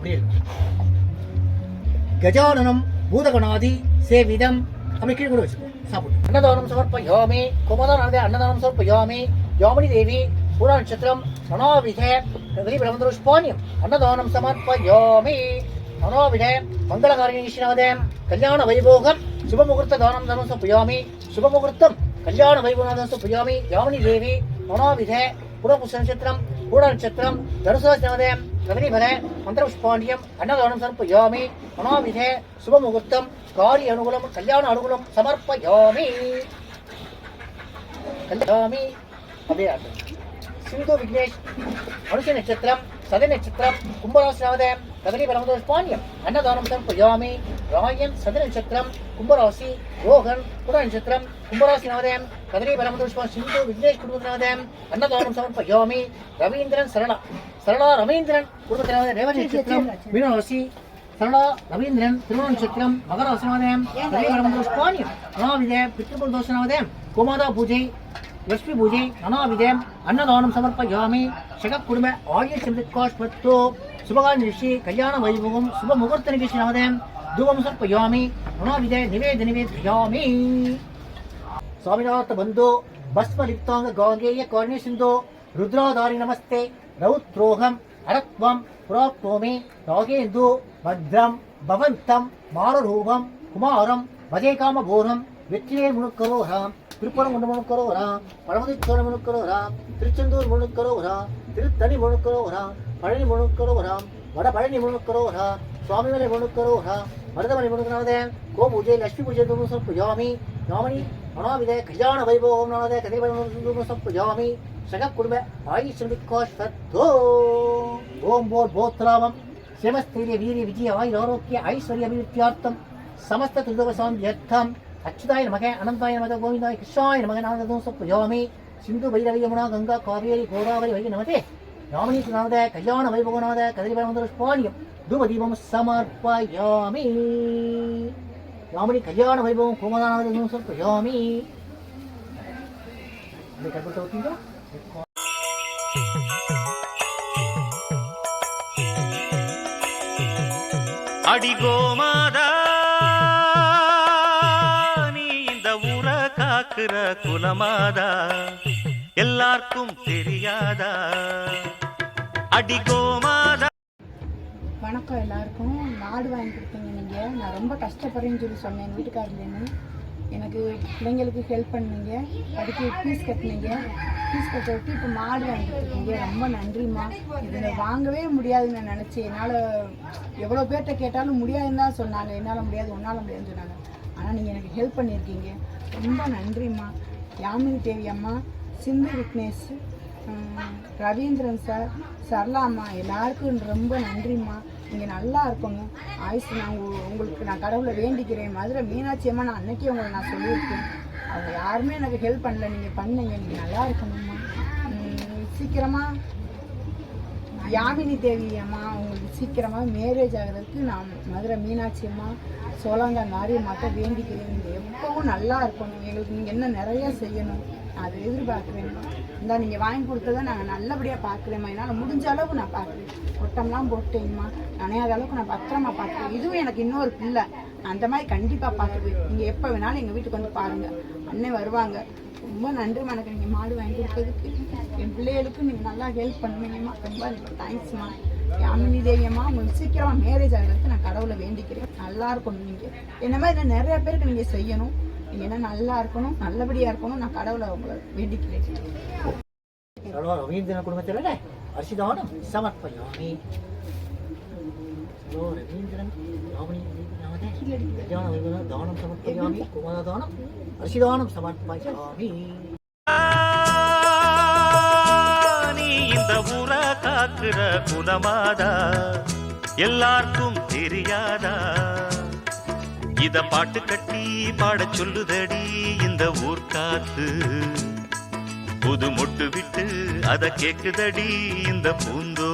அப்படி கஜானனம் பூதகணாதி சேவிதம் அப்படி கீழே கூட வச்சுக்கோ சாப்பிட்டு அன்னதானம் சமர்ப்ப யோமி குமதானந்தே அன்னதானம் சமர்ப்ப யோமி யோமணி தேவி பூரா நட்சத்திரம் மனோவித பிரமந்தருஷ்பானியம் அன்னதானம் சமர்ப்ப யோமி மனோவித மங்களகாரிணீஸ்வரவதே கல்யாண வைபோகம் சுபமுகூர்த்த தானம் தனம் சமர்ப்பயாமி சுபமுகூர்த்தம் கல்யாண வைபவநாதம் சமர்ப்பயாமி யாமினி தேவி மனோவித புறபுஷ நட்சத்திரம் பூர நட்சத்திரம் தனுசாசிரமதயம் கதனிபல மந்திரபுஷ்பாண்டியம் அன்னதானம் சமர்ப்பயாமி மனோவிதே சுபமுகூர்த்தம் காரிய அனுகூலம் கல்யாண அனுகூலம் சமர்ப்பயாமி கல்யாமி அப்படியே சிந்து விக்னேஷ் மனுஷ நட்சத்திரம் சத நட்சத்திரம் கும்பராசினாவதயம் கதலி பரமதோஷ்பாண்டியம் அன்னதானம் சமர்ப்பயாமி ராயன் சதுர நட்சத்திரம் கும்பராசி ரோகன் புற நட்சத்திரம் கும்பராசினாவதயம் கதலி பரமதோஷ்பா சிந்து விக்னேஷ் குடும்பத்தினாவதயம் அன்னதானம் சமர்ப்பயாமி ரவீந்திரன் சரணா. சரணா ரவீந்திரன் குடும்பத்தினாவதயம் ரேவதி நட்சத்திரம் மீனராசி சரணா ரவீந்திரன் திருமண நட்சத்திரம் மகராசி மகராசனாவதயம் கதலி பரமதோஷ்பாண்டியம் அனாவித பித்ருபுல் தோஷனாவதயம் கோமாதா பூஜை லட்சுமி பூஜை அனாவிதம் அன்னதானம் சமர்ப்பயாமி சக குடும்ப ஆயுள் சந்திரிகாஷ்பத்தோ சுபகால நிகழ்ச்சி கல்யாண வைபவம் சுப முகூர்த்த நிகழ்ச்சி நாமதம் தூபம் சமர்ப்பயாமி அனாவித நிவேத நிவேதயாமி ಸ್ವಾಮಿನಾಥ ಬಂಧು ಭಸ್ಮ ಲಿಪ್ತಾಂಗ ಗಾಂಗೇಯ ಕಾರ್ಣಿ ಸಿಂಧು ರುದ್ರಾಧಾರಿ ನಮಸ್ತೆ ರೌತ್ರೋಹಂ ಅರತ್ವಂ ಪುರಾಕ್ತೋಮಿ ರಾಗೇಂದು ಭದ್ರಂ ಭವಂತಂ ಮಾರರೂಪಂ ಕುಮಾರಂ ಭಜೇ ಕಾಮ ಬೋಧಂ வெற்றிலே முழுக்கரோராம் திருப்பரம் கொண்டு முழுக்கரோராம் பழமுதிச்சோழ முழுக்கரோராம் திருச்செந்தூர் முழுக்கரோராம் திருத்தணி முழுக்கரோராம் பழனி முழுக்கரோகராம் வட பழனி முழுக்கரோகரா சுவாமிமலை முழுக்கரோகரா மருதமலை முழுக்கநாதே கோ பூஜை லட்சுமி பூஜை புஜாமி யாமணி மனோவித கல்யாண வைபோகம் நாதே கதிர்வயம் புஜாமி சக குடும்ப ஆயுஷ்மிக்கோஸ்வத்தோ ஓம் போர் போத்ராமம் சேமஸ்திரிய வீரிய விஜய ஆயுர் ஆரோக்கிய ஐஸ்வர்ய அபிவிருத்தியார்த்தம். சமஸ்த திருதவசாந்தி அர்த்தம். அச்சுதாய நமக அனந்தாய நமக கோவிந்தாய கிருஷ்ணாய நமக நாததோசம் புஜாமி. சிந்து பைரவி யமுனா கங்கா காவேரி கோதாவரி வைகை நமதே. ராமணீஸ்வரநாத கல்யாண வைபவநாத கதிரிபாமந்தர ஸ்பாலியம் தூபதீபம் சமர்ப்பயாமி. ராமணி கல்யாణ வைபவம் கோமதாநாத சமர்ப்பயாமி. அடி கோமாதா நீ இந்த ஊர காக்குற குலமாதா எல்லாருக்கும் தெரியாதா? அடிகோமாதா வணக்கம் எல்லாருக்கும். மாடு வாங்கி கொடுத்தீங்க நீங்கள் நான் ரொம்ப கஷ்டப்படுறேன்னு சொல்லி சொன்னேன் என் வீட்டுக்காரர்லேருந்து எனக்கு பிள்ளைங்களுக்கு ஹெல்ப் பண்ணீங்க. படிக்க ஃபீஸ் கட்டினீங்க. ஃபீஸ் கட்ட விட்டு இப்போ மாடு வாங்கி கொடுத்துருக்கீங்க. ரொம்ப நன்றிம்மா. இதில் வாங்கவே முடியாதுன்னு நான் நினச்சேன். என்னால் எவ்வளோ பேர்கிட்ட கேட்டாலும் முடியாதுன்னு தான் சொன்னாங்க. என்னால் முடியாது ஒன்றால் முடியாதுன்னு சொன்னாங்க. ஆனால் நீங்கள் எனக்கு ஹெல்ப் பண்ணியிருக்கீங்க. ரொம்ப நன்றிம்மா. யாமினி தேவி அம்மா சிந்து விக்னேஷ் ரவீந்திரன் சார் சரளாம்மா எல்லாருக்கும் ரொம்ப நன்றிம்மா. நீங்கள் நல்லா இருக்கணும். ஆயுஸ் நான் உங்களுக்கு நான் கடவுளை வேண்டிக்கிறேன். மதுரை மீனாட்சி அம்மா நான் அன்னைக்கே உங்களை நான் சொல்லியிருக்கேன். அவங்க யாருமே எனக்கு ஹெல்ப் பண்ணல. நீங்கள் பண்ணீங்க. நீங்கள் நல்லா இருக்கணும்மா. சீக்கிரமாக யாமினி தேவி அம்மா உங்களுக்கு சீக்கிரமாக மேரேஜ் ஆகிறதுக்கு நான் மதுரை மீனாட்சி அம்மா சோழாங்க மாரியம்மாட்ட வேண்டிக்கிறேன். நீங்கள் எப்பவும் நல்லா இருக்கணும். எங்களுக்கு நீங்கள் என்ன நிறைய செய்யணும். நான் அதை எதிர்பார்க்குறேன் இந்த நீங்கள் வாங்கி கொடுத்ததை நாங்கள் நல்லபடியாக பார்க்குறேம்மா. என்னால் முடிஞ்ச அளவுக்கு நான் பார்க்குறேன். ஒட்டம்லாம் போட்டேங்கம்மா நனையாத அளவுக்கு நான் பத்திரமா பார்க்குறேன். இதுவும் எனக்கு இன்னொரு பிள்ளை. அந்த மாதிரி கண்டிப்பாக பார்த்துக்குவேன். நீங்கள் எப்போ வேணாலும் எங்கள் வீட்டுக்கு வந்து பாருங்கள் அண்ணன் வருவாங்க. ரொம்ப நன்றி எனக்கு நீங்கள் மாடு வாங்கி கொடுத்ததுக்கு. என் பிள்ளைகளுக்கு நீங்கள் நல்லா ஹெல்ப் பண்ணுவீங்கம்மா. ரொம்ப தேங்க்ஸ்மா யாமினி தேவியம்மா உங்களுக்கு சீக்கிரமாக மேரேஜ் ஆகிறதுக்கு நான் கடவுளை வேண்டிக்கிறேன். நல்லா இருக்கணும் நீங்கள் என்ன மாதிரி இன்னும் நிறைய பேருக்கு நீங்கள் செய்யணும். இல்லைன்னா நல்லா இருக்கணும் நல்லபடியாக இருக்கணும் நான் கடவுளை உங்களை வேண்டிக்கிறேன். ரவீந்திரன் குடும்பத்தில் அரிசிதானம் சமர்ப்பயாமி. ரவீந்திரன் தானம் சமர்ப்பயாமி குமாரதானம் அரிசிதானம் சமர்ப்பயாமி. நீ இந்த ஊர காக்குற குலமாதா எல்லாருக்கும் தெரியாதா? இத பாட்டு கட்டி பாட சொல்லுதடி இந்த ஊர் காத்து. புது மொட்டு விட்டு அத கேக்குதடி இந்த பூந்தோ